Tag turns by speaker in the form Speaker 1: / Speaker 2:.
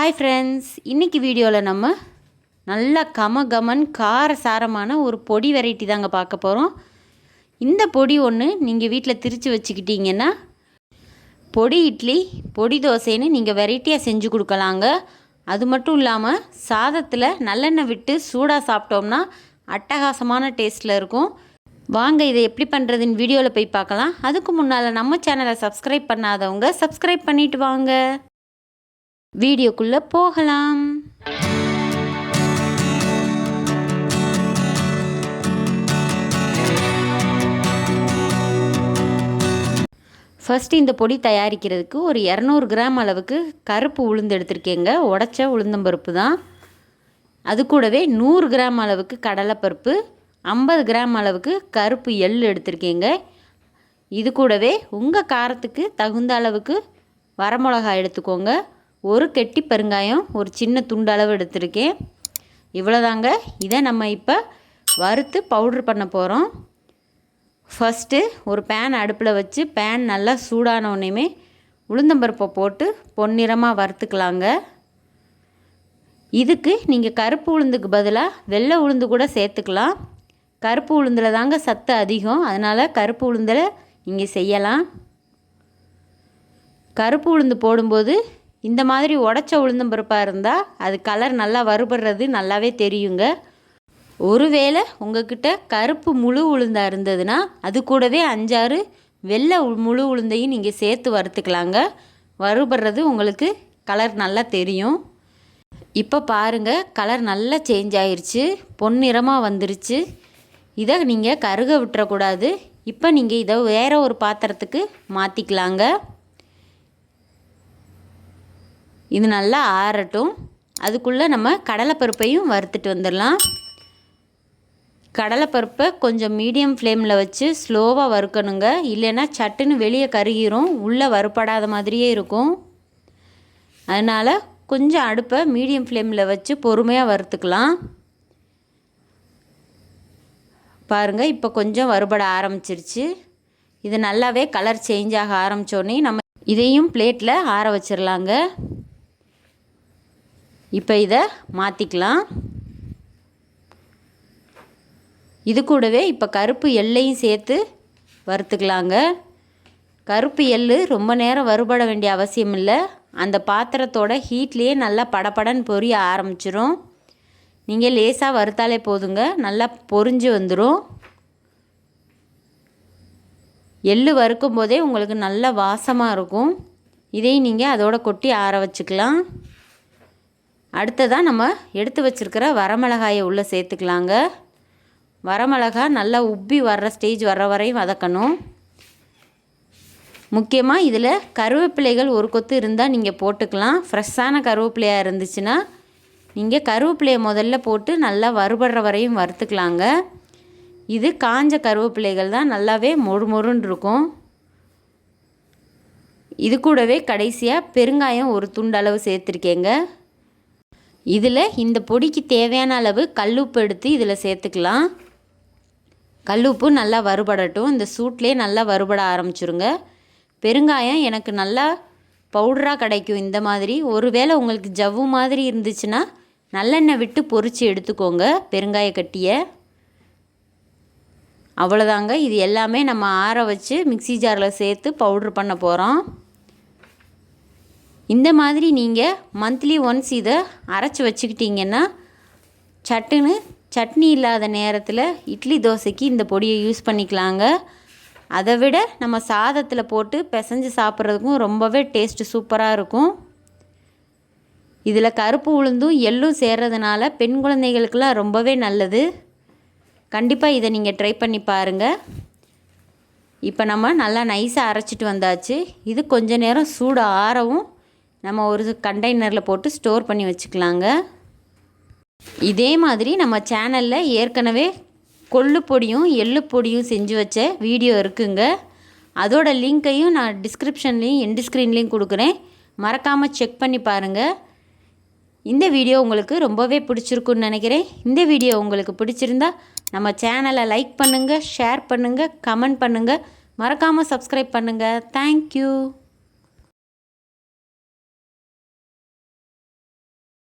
Speaker 1: Hi friends இன்றைக்கி வீடியோவில் நம்ம நல்ல கம கமன் கார சாரமான ஒரு பொடி வெரைட்டி தாங்க பார்க்க போகிறோம் இந்த பொடி ஒன்று நீங்கள் வீட்டில் திரித்து வச்சுக்கிட்டீங்கன்னா பொடி இட்லி பொடி தோசைன்னு நீங்கள் வெரைட்டியாக செஞ்சு கொடுக்கலாங்க. அது மட்டும் இல்லாமல் சாதத்தில் நல்லெண்ணெய் விட்டு சூடாக சாப்பிட்டோம்னா அட்டகாசமான டேஸ்ட்டில் இருக்கும். வாங்க இதை எப்படி பண்ணுறதுன்னு வீடியோவில் போய் பார்க்கலாம். அதுக்கு முன்னால் நம்ம சேனலை சப்ஸ்கிரைப் பண்ணாதவங்க சப்ஸ்கிரைப் பண்ணிவிட்டு வாங்க. வீடியோக்குள்ளே போகலாம். ஃபஸ்ட்டு இந்த பொடி தயாரிக்கிறதுக்கு ஒரு இரநூறு கிராம் அளவுக்கு கருப்பு உளுந்து எடுத்திருக்கேங்க. உடச்ச உளுந்தம்பருப்பு தான். அது கூடவே நூறு கிராம் அளவுக்கு கடலைப்பருப்பு ஐம்பது கிராம் அளவுக்கு கருப்பு எள் எடுத்திருக்கேங்க. இது கூடவே உங்கள் காரத்துக்கு தகுந்த அளவுக்கு வரமிளகாய் எடுத்துக்கோங்க. ஒரு கெட்டி பெருங்காயம் ஒரு சின்ன துண்டு அளவு எடுத்திருக்கேன். இவ்வளோதாங்க இதை நம்ம இப்போ வறுத்து பவுட்ரு பண்ண போகிறோம் ஃபஸ்ட்டு ஒரு பேன் அடுப்பில் வச்சு பேன் நல்லா சூடான உடனேமே உளுந்தம்பருப்பை போட்டு பொன்னிறமாக வறுத்துக்கலாங்க. இதுக்கு நீங்கள் கருப்பு உளுந்துக்கு பதிலாக வெள்ளை உளுந்து கூட சேர்த்துக்கலாம். கருப்பு உளுந்தில் தாங்க சத்து அதிகம். அதனால் கருப்பு உளுந்தில் நீங்கள் செய்யலாம். கருப்பு உளுந்து போடும்போது இந்த மாதிரி உடச்ச உளுந்தம்பருப்பாக இருந்தால் அது கலர் நல்லா வறுபடுறது நல்லாவே தெரியுங்க. ஒருவேளை உங்ககிட்ட கருப்பு முழு உளுந்தாக இருந்ததுன்னா அது கூடவே அஞ்சாறு வெள்ளை முழு உளுந்தையும் நீங்கள் சேர்த்து வறுத்துக்கலாங்க. வறுபடுறது உங்களுக்கு கலர் நல்லா தெரியும். இப்போ பாருங்கள் கலர் நல்லா சேஞ்ச் ஆயிடுச்சு பொன்னிறமாக வந்துருச்சு. இதை நீங்கள் கருக விட்டுறக்கூடாது. இப்போ நீங்கள் இதை வேறு ஒரு பாத்திரத்துக்கு மாற்றிக்கலாங்க இது நல்லா ஆறட்டும். அதுக்குள்ளே நம்ம கடலைப்பருப்பையும் வறுத்துட்டு வந்துடலாம். கடலைப்பருப்பை கொஞ்சம் மீடியம் ஃப்ளேமில் வச்சு ஸ்லோவாக வறுக்கணுங்க. இல்லைன்னா சட்டுன்னு வெளியே கருகிரும். உள்ளே வறுப்படாத மாதிரியே இருக்கும். அதனால் கொஞ்சம் அடுப்பை மீடியம் ஃப்ளேமில் வச்சு பொறுமையாக வறுத்துக்கலாம். பாருங்கள் இப்போ கொஞ்சம் வறுபட ஆரம்பிச்சிருச்சு. இது நல்லாவே கலர் சேஞ்ச் ஆக ஆரம்பித்தோடனே நம்ம இதையும் பிளேட்டில் ஆற வச்சிடலாங்க இப்போ இதை மாற்றிக்கலாம் இது கூடவே இப்போ கருப்பு எல்லையும் சேர்த்து வறுத்துக்கலாங்க. கருப்பு எள் ரொம்ப நேரம் வறுபட வேண்டிய அவசியம் இல்லை. அந்த பாத்திரத்தோட ஹீட்லேயே நல்லா படப்படன்னு பொரிய ஆரம்பிச்சிரும். நீங்கள் லேசாக வறுத்தாலே போதுங்க. நல்லா பொறிஞ்சு வந்துடும் எள் வறுக்கும் போதே உங்களுக்கு நல்ல வாசமாக இருக்கும். இதையும் நீங்கள் அதோட கொட்டி ஆற வச்சுக்கலாம். அடுத்ததாக நம்ம எடுத்து வச்சுருக்கிற வரமிளகாயை உள்ளே சேர்த்துக்கலாங்க. வரமிளகா நல்லா உப்பி வர்ற ஸ்டேஜ் வர்ற வரையும் வதக்கணும். முக்கியமாக இதில் கருவேப்பிலைகள் ஒரு கொத்து இருந்தால் நீங்கள் போட்டுக்கலாம். ஃப்ரெஷ்ஷான கருவேப்பிலையாக இருந்துச்சுன்னா நீங்கள் கருவேப்பிலையை முதல்ல போட்டு நல்லா வறுபடுற வரையும் வறுத்துக்கலாங்க. இது காஞ்ச கருவேப்பிலைகள் தான் நல்லாவே மொறு மொறுன்னு இருக்கும். இது கூடவே கடைசியாக பெருங்காயம் ஒரு துண்டளவு சேர்த்துருக்கேங்க. இதில் இந்த பொடிக்கு தேவையான அளவு கல்லுப்பு எடுத்து இதில் சேர்த்துக்கலாம். கல்லுப்பு நல்லா வறுபடட்டும். இந்த சூட்லேயே நல்லா வறுபட ஆரம்பிச்சுருங்க. பெருங்காயம் எனக்கு நல்லா பவுடராக கிடைக்கும் இந்த மாதிரி. ஒருவேளை உங்களுக்கு ஜவ்வு மாதிரி இருந்துச்சுன்னா நல்லெண்ணெய் விட்டு பொறிச்சு எடுத்துக்கோங்க பெருங்காய கட்டியை. அவ்வளோதாங்க இது எல்லாமே நம்ம ஆற வச்சு மிக்சி ஜாரில் சேர்த்து பவுட்ரு பண்ண போகிறோம் இந்த மாதிரி நீங்கள் மந்த்லி ஒன்ஸ் இதை அரைச்சி வச்சுக்கிட்டிங்கன்னா சட்டுன்னு சட்னி இல்லாத நேரத்தில் இட்லி தோசைக்கு இந்த பொடியை யூஸ் பண்ணிக்கலாங்க. அதை விட நம்ம சாதத்தில் போட்டு பிசைஞ்சு சாப்பிட்றதுக்கும் ரொம்பவே டேஸ்ட்டு சூப்பராக இருக்கும். இதில் கருப்பு உளுந்தும் எள்ளும் சேர்றதுனால பெண் குழந்தைகளுக்கெல்லாம் ரொம்பவே நல்லது. கண்டிப்பாக இதை நீங்கள் ட்ரை பண்ணி பாருங்கள் இப்போ நம்ம நல்லா நைஸாக அரைச்சிட்டு வந்தாச்சு. இது கொஞ்ச நேரம் சூடு ஆறவும் நம்ம ஒரு கண்டெய்னரில் போட்டு ஸ்டோர் பண்ணி வச்சுக்கலாங்க. இதே மாதிரி நம்ம சேனலில் ஏற்கனவே கொள்ளு பொடியும் எள்ளு பொடியும் செஞ்சு வச்ச வீடியோ இருக்குங்க. அதோட லிங்க்கையும் நான் டிஸ்கிரிப்ஷன்லேயும் எண்டு ஸ்க்ரீன்லேயும் கொடுக்குறேன். மறக்காமல் செக் பண்ணி பாருங்கள் இந்த வீடியோ உங்களுக்கு ரொம்பவே பிடிச்சிருக்குன்னு நினைக்கிறேன். இந்த வீடியோ உங்களுக்கு பிடிச்சிருந்தா நம்ம சேனலை லைக் பண்ணுங்கள் ஷேர் பண்ணுங்கள் கமெண்ட் பண்ணுங்கள் மறக்காமல் சப்ஸ்கிரைப் பண்ணுங்கள் தேங்க்யூ